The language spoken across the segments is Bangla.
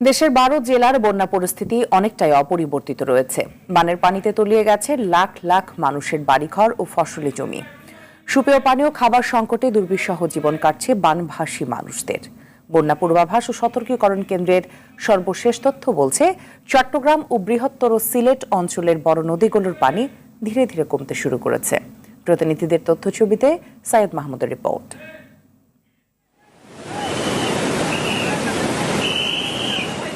দেশের বারো জেলার বন্যা পরিস্থিতি অনেকটাই অপরিবর্তিত রয়েছে। বানের পানিতে তলিয়ে গেছে লাখ লাখ মানুষের বাড়িঘর ও ফসলি জমি। সুপেয় পানীয় খাবার সংকটে দুর্বিষহ জীবন কাটছে বানভাসী মানুষদের। বন্যা পূর্বাভাস ও সতর্কীকরণ কেন্দ্রের সর্বশেষ তথ্য বলছে, চট্টগ্রাম ও বৃহত্তর সিলেট অঞ্চলের বড় নদীগুলোর পানি ধীরে ধীরে কমতে শুরু করেছে। প্রতিনিধিদের তথ্য ছবিতে সাইদ মাহমুদের রিপোর্ট।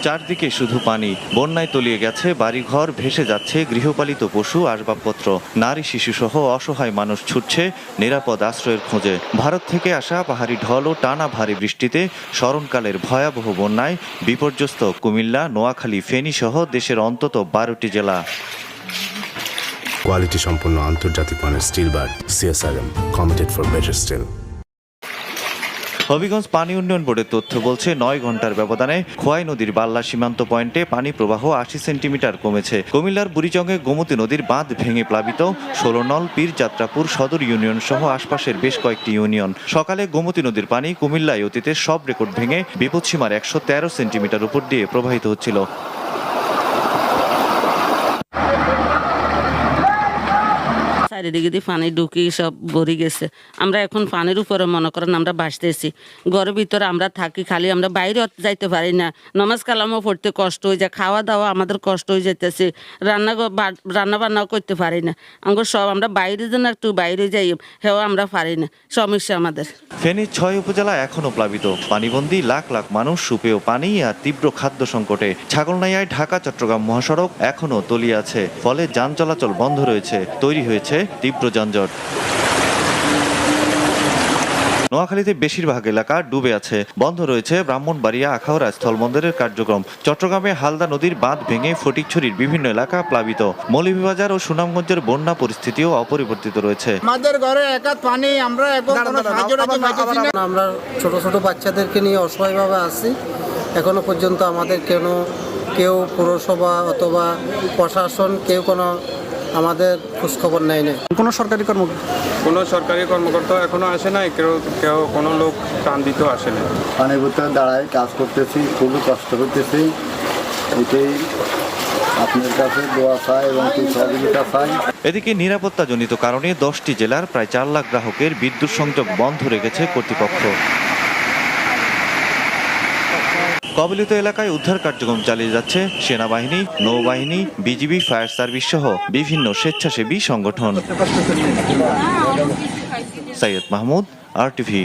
চারদিকে শুধু পানি। বন্যায় তলিয়ে গেছে, বাড়িঘর ভেসে যাচ্ছে গৃহপালিত পশু, আসবাবপত্র। নারী শিশুসহ অসহায় মানুষ ছুটছে নিরাপদ আশ্রয়ের খোঁজে। ভারত থেকে আসা পাহাড়ি ঢল ও টানা ভারী বৃষ্টিতে স্মরণকালের ভয়াবহ বন্যায় বিপর্যস্ত কুমিল্লা, নোয়াখালী, ফেনী সহ দেশের অন্তত বারোটি জেলা। কোয়ালিটি সম্পন্ন আন্তর্জাতিক মানের steel bar, CSRM committed for better steel Habiganj পানি উন্নয়ন বোর্ডের তথ্য বলছে, নয় ঘণ্টার ব্যবধানে খোয়াই নদীর বাল্লা সীমান্ত পয়েন্টে পানি প্রবাহ আশি সেন্টিমিটার কমেছে। কুমিল্লার বুড়িচঙ্গে গোমতী নদীর বাঁধ ভেঙে প্লাবিত ষোলনল পীর যাত্রাপুর সদর ইউনিয়ন সহ আশপাশের বেশ কয়েকটি ইউনিয়ন। সকালে গোমতী নদীর পানি কুমিল্লায় অতীতের সব রেকর্ড ভেঙে বিপদসীমার একশো তেরো সেন্টিমিটার উপর দিয়ে প্রবাহিত হচ্ছিল। চারিদিকে দিয়ে পানি ঢুকি সব ভরে গেছে। আমরা এখন পানির উপরে মনে করেন আমরা বাঁচতেছি। ঘরের ভিতরে আমরা থাকি, খালি আমরা বাইরে যাইতে পারি না। নমাজ কালামও পড়তে কষ্ট হয়ে যায় খাওয়া দাওয়া আমাদের কষ্ট হয়ে যেতেছে রান্না রান্না বান্নাও করতে পারি না। আমরা সব আমরা বাইরে যেন একটু বাইরে যাই হেও আমরা পারি না। সমস্যা আমাদের। ফেনীর ছয় উপজেলা এখনও প্লাবিত। পানিবন্দী লাখ লাখ মানুষ সুপেয় পানি আর তীব্র খাদ্য সংকটে। ছাগলনাইয়ায় ঢাকা, চট্টগ্রাম মহাসড়ক এখনও তলিয়ে আছে। ফলে যান চলাচল বন্ধ রয়েছে। তৈরি হয়েছে তীব্র যানজট। নোয়াখালীতে বেশিরভাগ এলাকা ডুবে আছে। বন্ধ রয়েছে ব্রাহ্মণবাড়িয়া আখাউড়া স্থলবন্দরের কার্যক্রম। চট্টগ্রামে হালদা নদীর বাঁধ ভেঙে ফটিকছড়ির বিভিন্ন এলাকা প্লাবিত। মৌলভীবাজার ও সুনামগঞ্জের বন্যা পরিস্থিতিও অপরিবর্তিত রয়েছে। আমাদের ঘরে একাত পানি আমরা এখন আমরা ছোট ছোট বাচ্চাদেরকে নিয়ে অসহায়ভাবে আছি এখনও পর্যন্ত আমাদের কেন কেউ পৌরসভা অথবা প্রশাসন কেউ কোনো আমাদের খোঁজখবর নেয় না কোনো সরকারি কর্ম কোনো সরকারি কর্মকর্তা এখনও আসে নাই কেউ কেউ কোনো লোক টান দিতেও আসে নাই। পানির ভিতরে দাঁড়ায় কাজ করতেছি খুবই কষ্ট করতেছি। এটাই আপনার কাছে দোয়া চাই এবং কি সহযোগিতা চাই। এদিকে নিরাপত্তাজনিত কারণে দশটি জেলার প্রায় চার লাখ গ্রাহকের বিদ্যুৎ সংযোগ বন্ধ রেখেছে কর্তৃপক্ষ। কবলিত এলাকায় উদ্ধার কার্যক্রম চালিয়ে যাচ্ছে সেনাবাহিনী নৌবাহিনী বিজিবি ফায়ার সার্ভিস সহ বিভিন্ন স্বেচ্ছাসেবী সংগঠন। সৈয়দ মাহমুদ আর টিভি